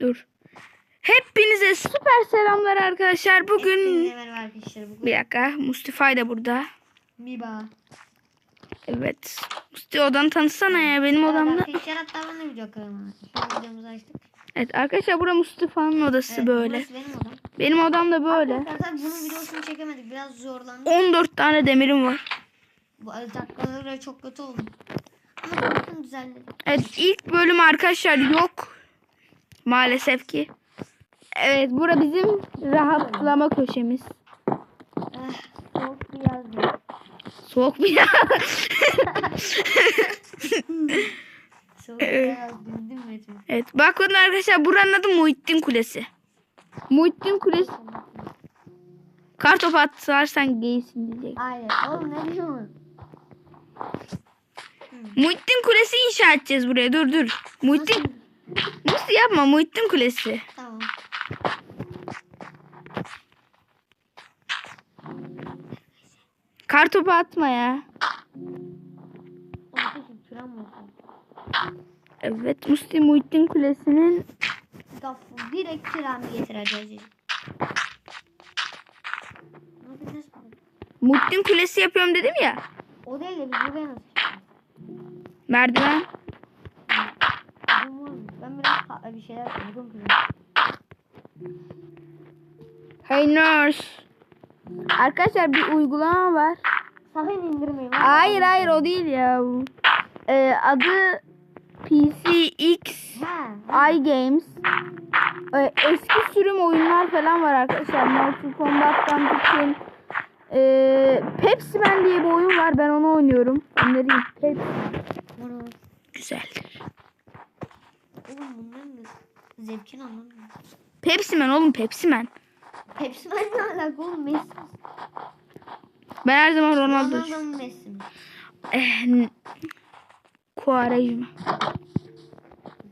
Dur. Hepinize süper selamlar arkadaşlar. Bugün arkadaşlar. Bugün bir dakika. Mustafa da burada. Miba. Evet. Mustafa odanı tanıtsana ya. Benim odamda. Arkadaşlar hatta ben de video kanalıma. Şu videomuzu açtık. Evet arkadaşlar bura Mustafa'nın odası Evet, böyle. Benim odam. Benim odam da böyle. Arkadaşlar bunun videosunu çekemedik. Biraz zorlandık. 14 tane demirim var. Bu dakikaları çok kötü oldu. Ama bakın düzenledik. Evet ilk bölüm arkadaşlar yok. Maalesef ki. Evet bura bizim rahatlama köşemiz. Soğuk bir yazdı. Soğuk bir yer. Soğuk bir yazdı. Değil mi Metin? evet bakın arkadaşlar buranın adı Muhittin Kulesi. Muhittin Kulesi. Kartopu atarsan geysin diyecek. Aynen. Oğlum ne diyorsun? Muhittin Kulesi inşa edeceğiz buraya. Dur dur. Muhittin Nasıl yapma Muhittin Kulesi. Tamam. Kartopu atma ya. Evet Musti Muhittin Kulesi'nin Gafur direkt kiramı getireceğiz. Muhittin Kulesi yapıyorum dedim ya. O değil de biz buraya nasıl? Merdiven. Bizim- Ben biraz fa- bir şeyler buldum. Hey nurse. Arkadaşlar bir uygulama var. Sakın indirmeyin. Hayır hayır o değil ya. Ee, adı PCX iGames. Ee, eski sürüm oyunlar falan var arkadaşlar. Mortal Kombat'tan tutun. Ee, Pepsi Man diye bir oyun var. Ben onu oynuyorum. Önereyim. Pepsi. Güzeldir. Oğlum bunların zevkini anlamıyorum. Pepsi Man oğlum Pepsi Man. Hepsi ben ne alaka oğlum Messi. Ben her zaman Ronaldo. Ronaldo mu Messi mi? Eh, n- Quaresma.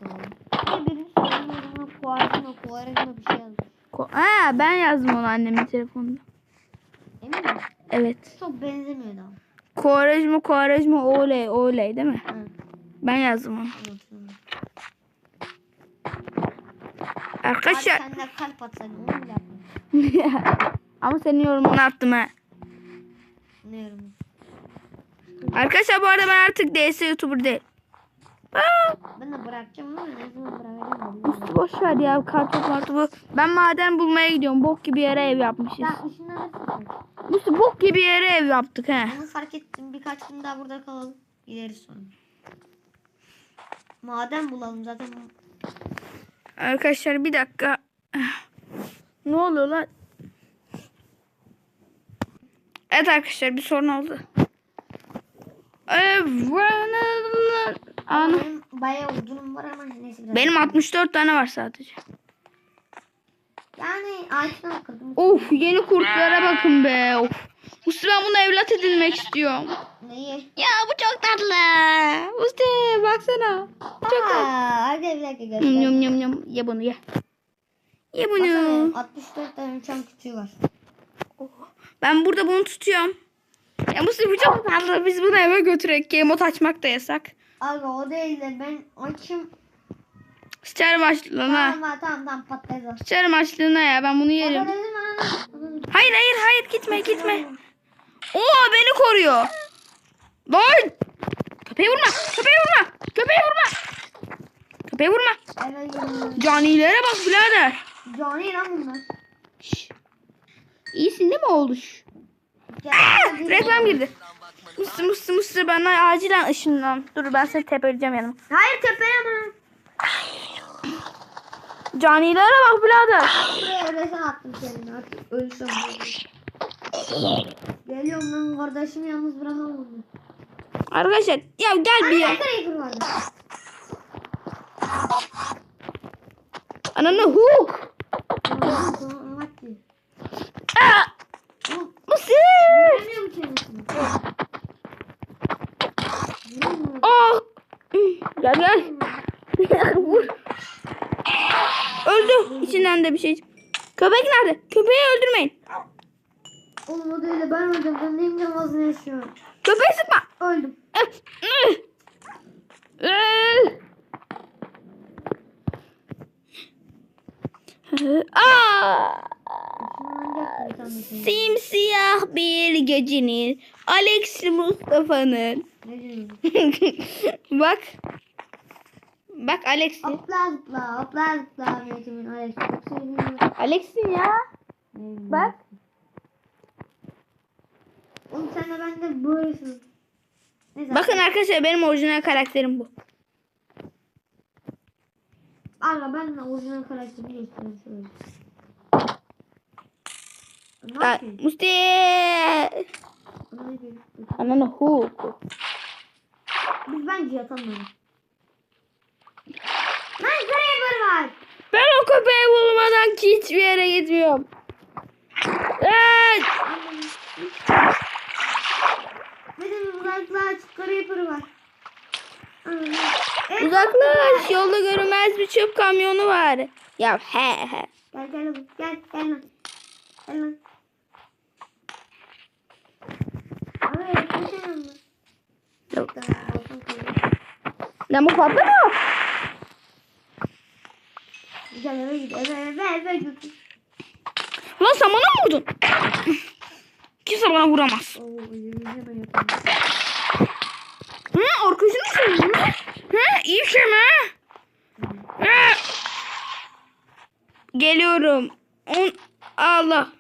Doğru. Bir şey yazmış. Ko- ha, ben yazdım onu annemin telefonunda. Emin misin? Evet. Çok benzemiyor da. Quaresma Quaresma oley oley değil mi? Hı. Ben yazdım onu. Unutuyorum. Arkadaşlar. Abi sen de kalp atsaydın onu yapmadın. Ama senin yorumunu attım ha. Ne? Arkadaşlar bu arada ben artık DS YouTuber değil. Aa, Ben de bırakacağım ama ne zaman bırakacağım Musti boş ver ya kartopu martopu. Ben maden bulmaya gidiyorum. Bok gibi yere ev yapmışız. Nasıl Musti bok gibi yere ev yaptık he. Onu fark ettim. Birkaç gün daha burada kalalım. Gideriz sonra. Maden bulalım zaten. Arkadaşlar bir dakika. Ne oluyor lan? Evet arkadaşlar bir sorun oldu. Benim bayağı uzunum var ama neyse biraz. Benim 64 tane var sadece. Yani ağaçtan kırdım. Of yeni kurtlara bakın be. Of. Musti ben bunu evlat edinmek istiyorum. Ya bu çok tatlı. Musti baksana. Çok tatlı. Aa, hadi bir dakika Yum göster. yum yum yum. Ye bunu ye. Ye bunu. 64 tane uçan kütüğü var. Ben burada bunu tutuyorum. Ya bu çok tatlı. Biz bunu eve götürek. Kemot açmak da yasak. Abi o değil de ben açım. Sıçarım açlığına. Tamam tamam tamam patlayacak. Sıçarım açlığına ya. Ben bunu yerim. Hayır hayır hayır gitme gitme. Oo beni koruyor. Lan. Köpeği vurma. Köpeği vurma. Köpeği vurma. Köpeği vurma. Canilere bak birader. Cani lan bunlar. Şş. İyisin değil mi oğluş? Gel, Ah, reklam girdi. Musti musti musti bana acilen ışınlan. Dur ben seni tepeleyeceğim yanıma. Hayır tepeye ama. Canilere bak birader. Buraya resim attım kendime artık ölsem. Geliyorum lan kardeşimi yalnız bırakamam. Arkadaşlar ya gel bir ya. Ananı hook. Göremiyorum. Oh. Gel gel. Vur. Öldü. İçinden de bir şey. Köpek nerede? Köpeği öldürmeyin. Oğlum o değil de ben öldüm. Ben neyim de vazgeçiyorum. Köpeği sıkma. Öldüm. Simsiyah bir gecenin Alex Mustafa'nın? Bak. Bak Alex'i. Hopla hopla zıpla Mehmet'imin Alex. Alex'in ya. Bak. Oğlum sen de ben de böylesin. Neyse. Bakın arkadaşlar benim orijinal karakterim bu. Arla ben de orijinal karakterimi göstereyim şöyle. Ne Aa, yapıyorsun? Musti. Bana ne diyorsun? Ananı hu. Biz bence öyle. Lan Creeper var. Ben o köpeği bulmadan ki hiçbir yere gitmiyorum. Evet. Uzaklaş Creeper var. Evet, Uzaklaş. Yolda görünmez bir çöp kamyonu var. Ya he he. Gel gel gel gel. Gel. Lan bu patlamıyor. Gel eve git eve eve eve git. Lan sen bana mı vurdun? Kimse bana vuramaz. Oo Hı, iyi şey mi? Geliyorum. On, Allah.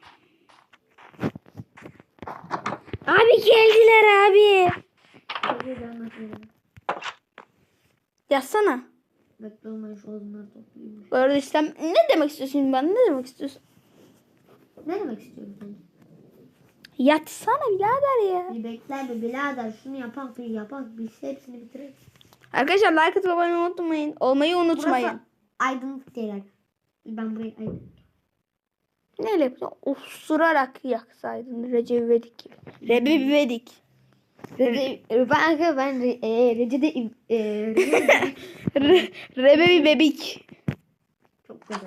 Abi geldiler abi. Ben. Yazsana. Bu arada işte ne demek istiyorsun ben? Ne demek istiyorsun? Ne demek istiyorsun sen? Yatsana birader ya. Bir bekler be birader şunu yapak bir yapak biz hepsini bitiririz. Arkadaşlar like atıp abone unutmayın. Olmayı unutmayın. Burası aydınlık değil. Ben burayı aydınlık. Neyle yapacağım? Osurarak yaksaydın Recep İvedik gibi. Recep İvedik. Ben ben e, Recep'de e, Re- Recep İvedik. çok güzel.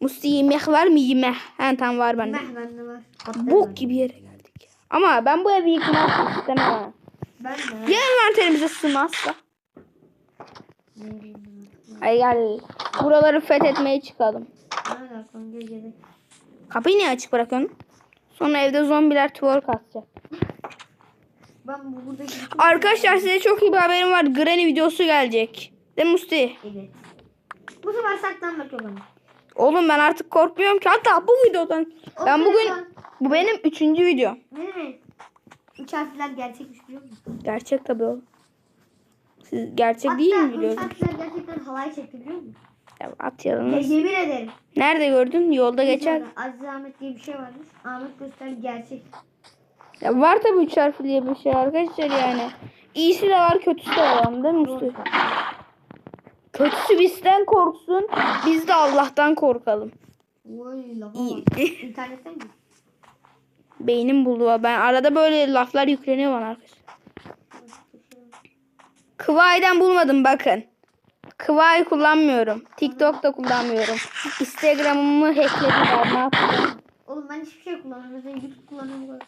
Musti yemek var mı yemek? Ha tamam var bende. Meh bende var. Bok gibi yere geldik. Ama ben bu evi yıkmak istemem. Ben de. Ya envanterimize sığmazsa? Ay gel. Buraları fethetmeye çıkalım. Kapıyı niye açık bırakıyorsun? Sonra evde zombiler twerk atacak. Ben bu buradaki Arkadaşlar size çok iyi bir haberim var. Granny videosu gelecek. Değil mi Musti? Evet. Bu sefer saklanmak ama. Oğlum ben artık korkmuyorum ki. Hatta bu videodan. O Ben bugün telefon- bu benim üçüncü video. Ne? Üç harfler gerçekmiş biliyor musun? Gerçek tabii o. Siz gerçek Hatta değil mi üç biliyorsunuz? harfler gerçekten halay çekti biliyor musun? Ya at Ya, yalanız. yemin ederim. Nerede gördün? Yolda geçer. Aziz Ahmet diye bir şey varmış. Ahmet göster gerçek. Ya var tabii üç harfli diye bir şey arkadaşlar yani. İyisi de var kötüsü de var değil mi Musti? Kötüsü bizden korksun. Biz de Allah'tan korkalım. Lafa bak. Mi? Beynim buldu. Ben arada böyle laflar yükleniyor bana arkadaşlar. Kıvay'dan bulmadım bakın. Kıvay kullanmıyorum. TikTok'ta kullanmıyorum. Instagram'ımı hacklediler. Ne yapacağım? Oğlum ben hiçbir şey kullanmıyorum. Mesela YouTube kullanıyorum.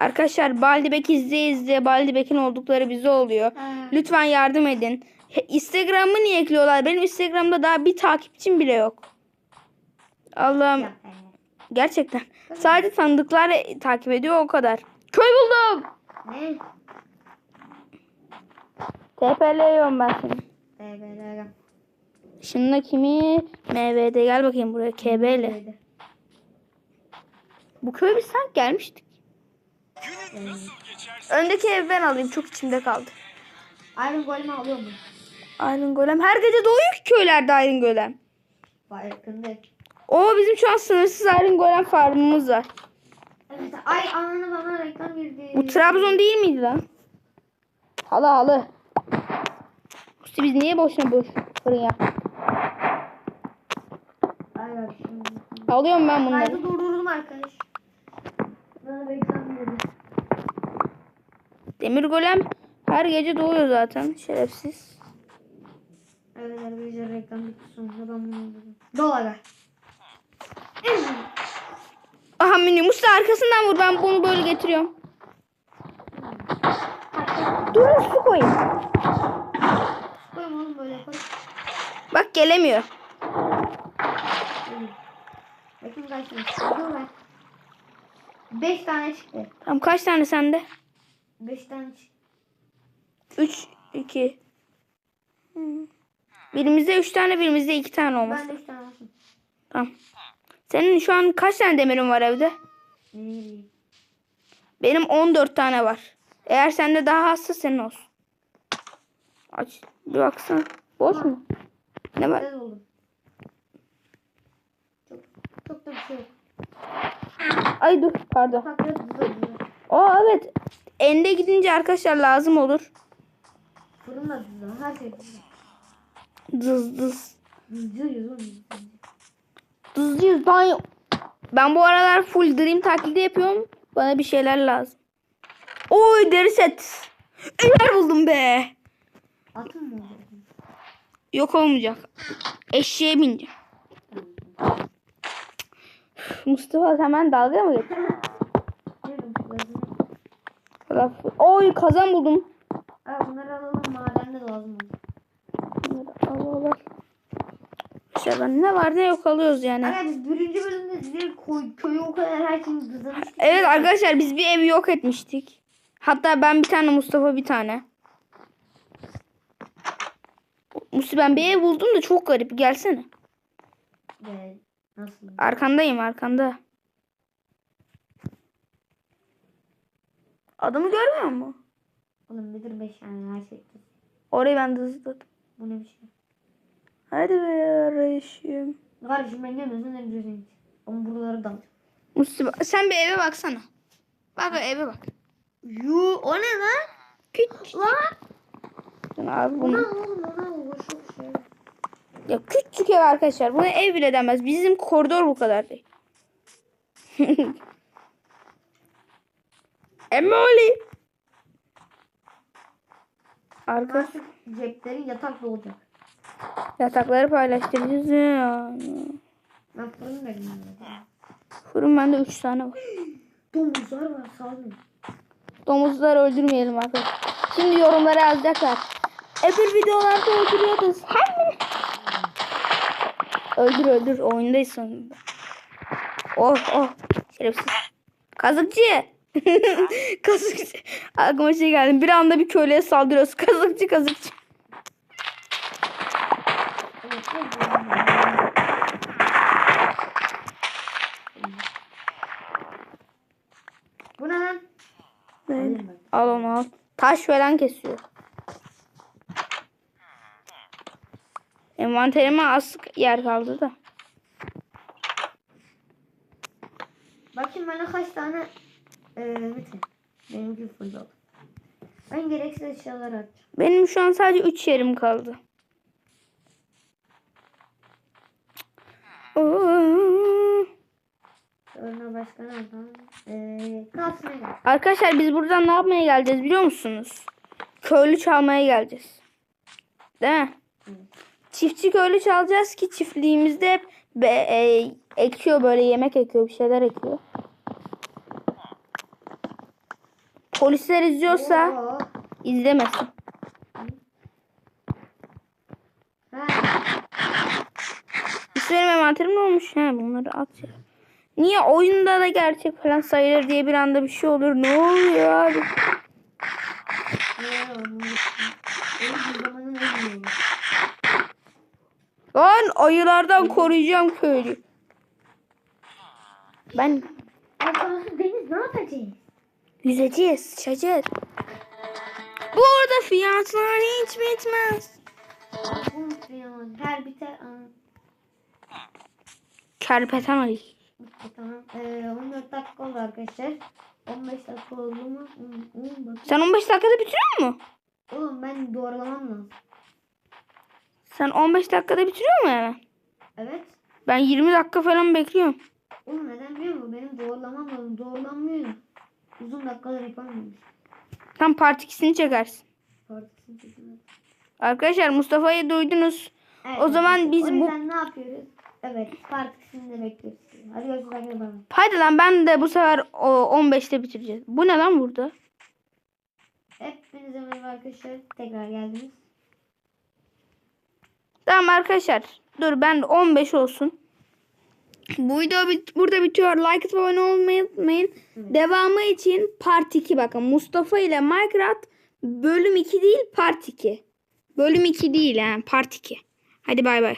Arkadaşlar Baldibek izleye izleye Baldibek'in oldukları bize oluyor. Ha. Lütfen yardım edin. Instagram'ı niye ekliyorlar? Benim Instagram'da daha bir takipçim bile yok. Allah'ım gerçekten. Sadece tanıdıklar takip ediyor o kadar. Köy buldum. Ne? TP'liyorum ben seni. TBL'e. Şimdi kimi? MVD gel bakayım buraya KB'li. Bu köye biz sanki gelmiştik. Öndeki ev ben alayım çok içimde kaldı. Iron Golem'i alıyor mu? Iron Golem. Her gece doğuyor ki köylerde Iron Golem. Yakında. Oo bizim şu an sınırsız Iron Golem farmımız var. Evet. Ay ananı bana reklam girdi. Bu Trabzon değil miydi lan? Halı halı. İşte biz niye boşuna boş fırın yaptık? Ay. Alıyorum ben bunları. Kaydı durdurdum arkadaş. Bana reklam girdi. Demir Golem her gece doğuyor zaten. Şerefsiz. Reklam bitti sonunda ben bunu durdurdum. Dolara. Aha mini Musta arkasından vur ben bunu böyle getiriyorum. Dur su koyayım. Koyma oğlum böyle koy. Bak gelemiyor. İyi. Bakın kaç tane çıktı. Dur ben. Beş tane çıktı. Tamam kaç tane sende? Beş tane çıktı. 3 2 Birimizde 3 tane, birimizde 2 tane olması. Ben de üç tane olsun. Tamam. Senin şu an kaç tane demirin var evde? Bileyim. Benim 14 tane var. Eğer sende daha azsa senin olsun. Aç. Bir baksana. Boş mu? Ne var? Çok, çok da bir şey yok. Ay dur pardon. Aa evet. Ende gidince arkadaşlar lazım olur. Fırın da güzel. Her şey. Dız dız. Dızcıyız. Ben, ben bu aralar full dream taklidi yapıyorum. Bana bir şeyler lazım. Oy deri set. Eğer buldum be. Atın mı? Yok olmayacak. Eşeğe bineceğim. Mustafa hemen dalga mı geçti? Oy kazan buldum. Bunları alalım madende de lazım olur. Bunları al, al, al. İşte ben ne var ne yok alıyoruz yani. Aga biz birinci bölümde direkt koy, köyü o kadar her şeyi dızlamıştık. Evet arkadaşlar biz bir evi yok etmiştik. Hatta ben bir tane Mustafa bir tane. Mustafa ben bir ev buldum da çok garip. Gelsene. Ve nasıl? Arkandayım arkanda. Adamı görmüyor musun? Oğlum nedir beş yani her şey. Orayı ben de hızladım. Bu ne bir şey? Hadi be yarışım. Kardeşim ben gelmiyorsan ne diyorsun? Ama buraları dal. Mustafa sen bir eve baksana. Bak eve bak. Yu o ne lan? Küçük. Lan. Abi Ona bunu. oğlum ona uğraşıyor şey. Ya küçük ev arkadaşlar. Buna ev bile demez. Bizim koridor bu kadar değil. Emoli. Arka Artık ceplerin yatak olacak. Yatakları paylaştıracağız ya. Ben fırın verdim. Fırın bende 3 tane var. Domuzlar var salmıyor. Domuzları öldürmeyelim arkadaşlar. Şimdi yorumlara yazacaklar. Öbür videolarda öldürüyordunuz. Hem mi? Öldür öldür. Oyundayız sonunda. Oh oh. Şerefsiz. Kazıkçı. kazıkçı. Aklıma şey geldi. Bir anda bir köylüye saldırıyoruz. Kazıkçı kazıkçı. Evet, evet. Bu ne lan? Ben. Al onu al. Taş falan kesiyor. Envanterime az yer kaldı da. Bakayım bana kaç tane eee bitti. Benimki full oldu. Ben gereksiz eşyalar atacağım. Benim şu an sadece 3 yerim kaldı. Oo. Sonra başka ne yapalım? Eee kasmaya gel. Arkadaşlar biz buradan ne yapmaya geleceğiz biliyor musunuz? Köylü çalmaya geleceğiz. Değil mi? Evet. Çiftçi köylü çalacağız ki çiftliğimizde hep be, e, ekiyor böyle yemek ekiyor bir şeyler ekiyor. Polisler izliyorsa Oo. izlemesin. Benim envanterim ne olmuş? He bunları at ya. Niye oyunda da gerçek falan sayılır diye bir anda bir şey olur. Ne oluyor abi? Lan ayılardan koruyacağım köylü. Ben Arkadaşlar Deniz ne yapacağız? yüzeceğiz, sıçacağız. Bu arada fiyatlar hiç bitmez. Her biter. Kerpeten Ali. Tamam. Ee, 14 dakika oldu arkadaşlar. 15 dakika oldu mu? 10, 10 dakika. Sen 15 dakikada bitiriyor musun? Oğlum ben doğrulamam lazım. Sen 15 dakikada bitiriyor musun hemen? Evet. Ben 20 dakika falan bekliyorum. Oğlum neden biliyor musun? Benim doğrulamam lazım. Doğrulanmıyor. Uzun dakikalar yapamıyorum. Tam part 2'sini çekersin. Partisini çekemem. Arkadaşlar Mustafa'yı duydunuz. Evet, O zaman biz bu- ne yapıyoruz? Evet. Partisini de bekliyoruz. Hadi görüşürüz arkadaşlar. Hadi lan ben de bu sefer o 15'te bitireceğiz. Bu ne lan burada? Hepinize merhaba arkadaşlar. Tekrar geldiniz. Tamam arkadaşlar. Dur ben 15 olsun. Bu video bit- burada bitiyor. Like atıp abone olmayı unutmayın. Devamı için part 2 bakın. Mustafa ile Minecraft bölüm 2 değil part 2. Bölüm 2 değil yani part 2. Hadi bay bay.